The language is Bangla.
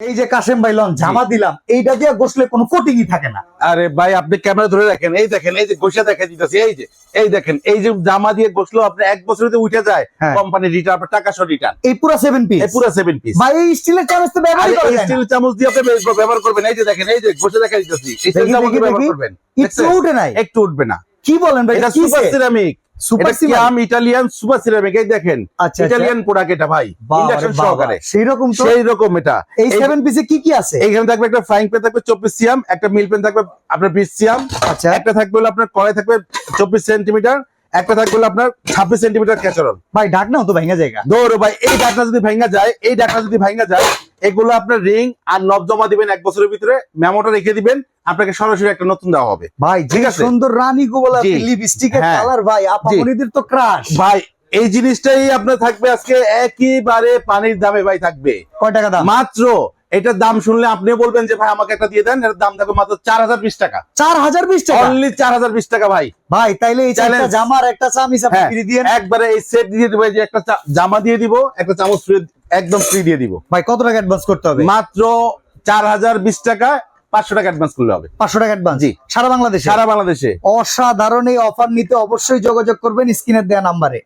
এই যে কাশেম ভাই লন জামা দিলাম এইটা দিয়ে গোসলে কোনো কোটিংই থাকে না। আরে ভাই আপনি ক্যামেরা ধরে রাখেন এই দেখেন এই যে গোসা দেখা দিতেছি এই যে এই দেখেন এই যে জামা দিয়ে গোসলো আপনি এক বছরে উঠে যায় হ্যাঁ। কোম্পানি রিটার্ন আপনার টাকা সহ রিটার্ন এই পুরো সেভেন পিস এই পুরো সেভেন পিস ভাই এই স্টিলের চামচ তো ব্যবহার করা যায় না। স্টিল চামচ দিয়ে আপনি ব্যবহার করবেন এই যে দেখেন এই যে গোসা দেখা দিতেছি দেখি, চামচ ব্যবহার করবেন। একটু উঠে নাই। একটু উঠবে না। কি বলেন ভাই? এটা সুপার সিরামিক সুপার এটা কিয়াম ইটালিয়ান সুপার সিরামিক এই দেখেন আচ্ছা ইটালিয়ান প্রোডাক্ট এটা ভাই ইন্ডাকশন সহকারে। সেই রকম তো? সেই রকম এটা। এই এই- সেভেন পিসে কি কি আছে? এইখানে থাকবে একটা ফ্রাইং প্যান থাকবে চব্বিশ সিয়াম একটা মিল প্যান থাকবে আপনার বিশ সিয়াম আচ্ছা। একটা থাকবে হলো আপনার কড়াই থাকবে চব্বিশ সেন্টিমিটার একটা থাকবে হলো আপনার ছাব্বিশ সেন্টিমিটার ক্যাচারল। ভাই ঢাকনাও তো ভেঙে জায়গা দৌড় ভাই এই ডাকনা যদি ভাঙ্গা যায় এই ডাকনা যদি ভাঙ্গা যায় এগুলো আপনার রিং আর নব জমা দিবেন এক বছরের ভিতরে। মেমোটা রেখে দিবেন। আপনাকে সরাসরি একটা নতুন দেওয়া হবে। ভাই ঠিক আছে। সুন্দর রানী গোবলা লিপস্টিকের। কালার ভাই আপামনিদের তো ক্রাশ ভাই এই জিনিসটাই আপনার থাকবে আজকে একেবারে পানির দামে ভাই থাকবে। কয় টাকা দাম? মাত্র এটার দাম শুনলে আপনি বলবেন যে ভাই আমাকে একটা দিয়ে দেন। এটার দাম থাকবে মাত্র চার হাজার বিশ টাকা। চার হাজার বিশ টাকা? অনলি চার হাজার বিশ টাকা ভাই। ভাই তাইলে এই. জামার একটা চামিচ আপনি হ্যাঁ, একবারে এই সেট দিয়ে দিব যে একটা জামা দিয়ে দিব একটা চামচ একদম ফ্রি দিয়ে দিব। ভাই কত টাকা অ্যাডভান্স করতে হবে? মাত্র চার হাজার বিশ টাকা পাঁচশো টাকা অ্যাডভান্স করলে হবে। পাঁচশো টাকা অ্যাডভান্স জি। সারা বাংলাদেশে? সারা বাংলাদেশে। অসাধারণ এই অফার নিতে অবশ্যই যোগাযোগ করবেন স্ক্রিনের দেওয়া নাম্বারে